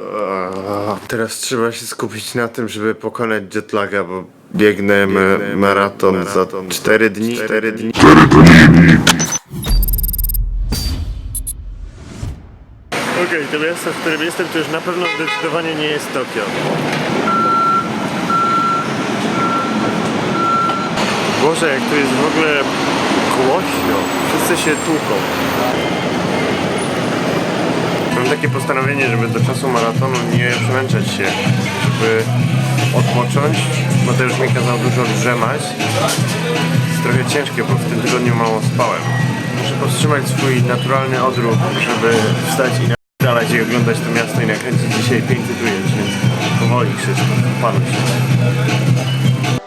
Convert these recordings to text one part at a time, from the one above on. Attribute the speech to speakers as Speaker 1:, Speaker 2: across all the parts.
Speaker 1: O, Teraz trzeba się skupić na tym, żeby pokonać jetlaga, bo biegnę, ma- maraton, za 4 dni. 4 dni. Okej, to miasto, w którym jestem, to już na pewno zdecydowanie nie jest Tokio. Boże, jak tu jest w ogóle głośno. Wszyscy się tłuką. Takie postanowienie, żeby do czasu maratonu nie przemęczać się, żeby odpocząć. Mateusz mi kazał dużo drzemać. Jest trochę ciężkie, bo w tym tygodniu mało spałem. Muszę powstrzymać swój naturalny odruch, żeby wstać i nagrać i oglądać to miasto i nakręcić dzisiaj piękny ujęć, więc powoli wszystko, panuj się.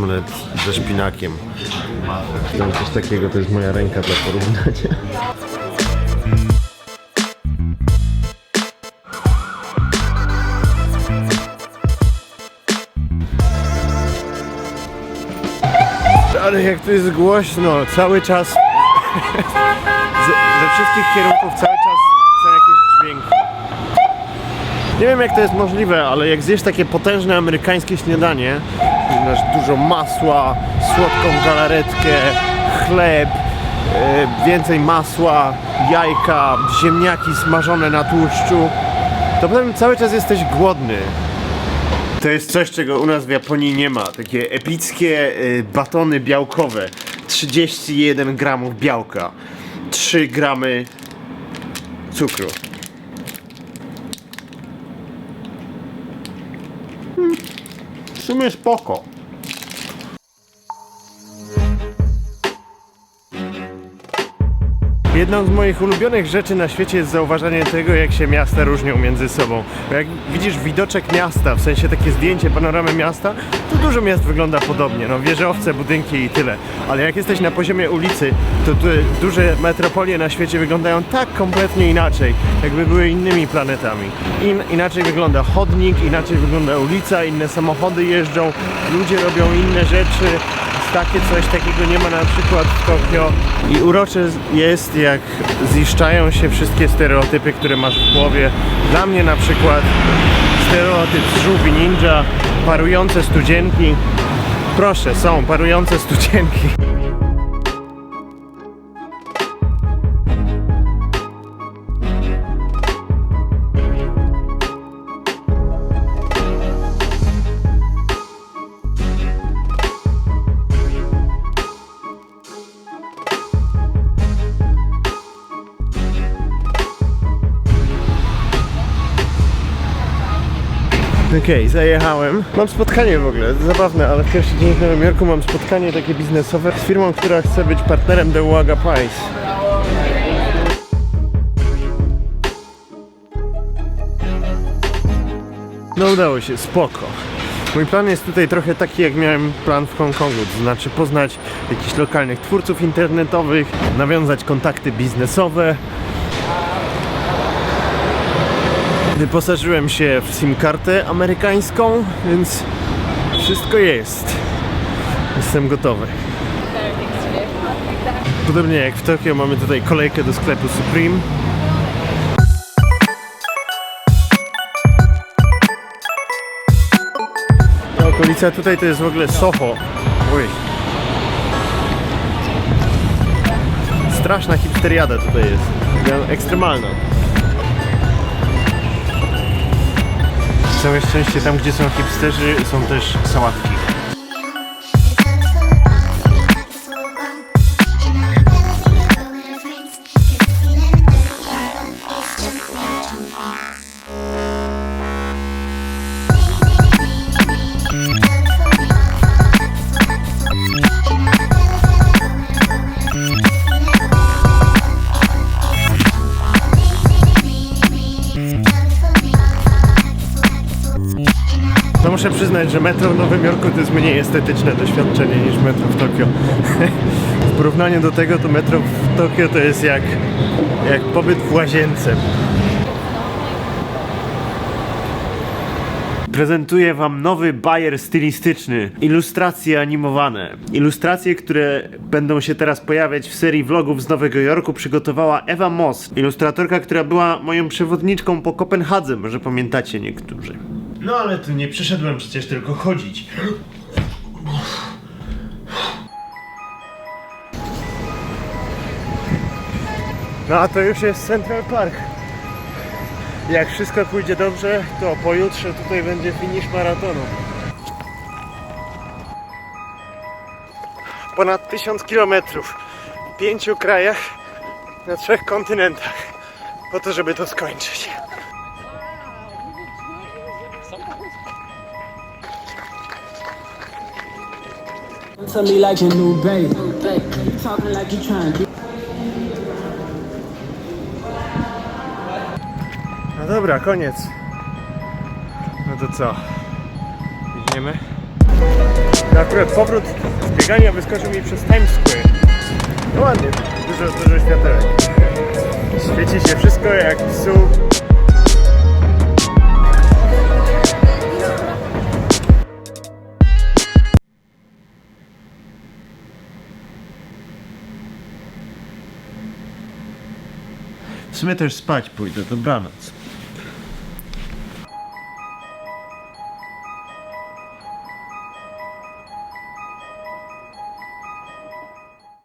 Speaker 1: Omlet ze szpinakiem. Tam coś takiego, to jest moja ręka dla porównania. Ale jak to jest głośno, cały czas ze, ze wszystkich kierunków czas są jakieś dźwięki. Nie wiem jak to jest możliwe, ale jak zjesz takie potężne amerykańskie śniadanie, masz dużo masła, słodką galaretkę, chleb, e, więcej masła, jajka, ziemniaki smażone na tłuszczu, to potem cały czas jesteś głodny. To jest coś, czego u nas w Japonii nie ma. Takie epickie e, batony białkowe. 31 gramów białka, 3 gramy cukru. W sumie Jedną z moich ulubionych rzeczy na świecie jest zauważanie tego, jak się miasta różnią między sobą. Bo jak widzisz widoczek miasta, w sensie takie zdjęcie panoramy miasta, to dużo miast wygląda podobnie. No wieżowce, budynki i tyle. Ale jak jesteś na poziomie ulicy, to duże metropolie na świecie wyglądają tak kompletnie inaczej, jakby były innymi planetami. In, inaczej wygląda chodnik, inaczej wygląda ulica, inne samochody jeżdżą, ludzie robią inne rzeczy, takie coś takiego nie ma na przykład w Tokio i urocze jest jak ziszczają się wszystkie stereotypy, które masz w głowie. Dla mnie na przykład stereotyp z żółwi ninja, parujące studzienki. Proszę, są parujące studzienki. Okej, zajechałem. Mam spotkanie w ogóle, zabawne, ale w pierwszy dzień w Nowym Jorku mam spotkanie takie biznesowe z firmą, która chce być partnerem The Uwaga Pies. No udało się, spoko. Mój plan jest tutaj trochę taki, jak miałem plan w Hongkongu, to znaczy poznać jakichś lokalnych twórców internetowych, nawiązać kontakty biznesowe, Wyposażyłem się w SIM-kartę amerykańską, więc wszystko jest. Jestem gotowy. Podobnie jak w Tokio mamy tutaj kolejkę do sklepu Supreme. Ta okolica tutaj to jest w ogóle Soho. Oj. Straszna hipsteriada tutaj jest. Ekstremalna. Całe szczęście tam, gdzie są hipsterzy, są też sałatki. Muszę przyznać, że metro w Nowym Jorku to jest mniej estetyczne doświadczenie niż metro w Tokio. w porównaniu do tego to metro w Tokio to jest jak, jak pobyt w łazience. Prezentuję wam nowy bajer stylistyczny. Ilustracje animowane. Ilustracje, które będą się teraz pojawiać w serii vlogów z Nowego Jorku przygotowała Ewa Moss. Ilustratorka, która była moją przewodniczką po Kopenhadze, może pamiętacie niektórzy. No ale tu nie przyszedłem przecież tylko chodzić. No a to już jest Central Park. Jak wszystko pójdzie dobrze, to pojutrze tutaj będzie finisz maratonu. Ponad 1000 kilometrów w pięciu krajach na trzech kontynentach po to, żeby to skończyć.
Speaker 2: Tell me like new babe. Talking like you trying to
Speaker 1: No dobra, koniec. No to co? Biegniemy? No akurat powrót z biegania wyskoczył mi przez Times Square. No ładnie, dużo, dużo światełek. Świeci się wszystko jak psu. W sumie też spać pójdę, dobranoc.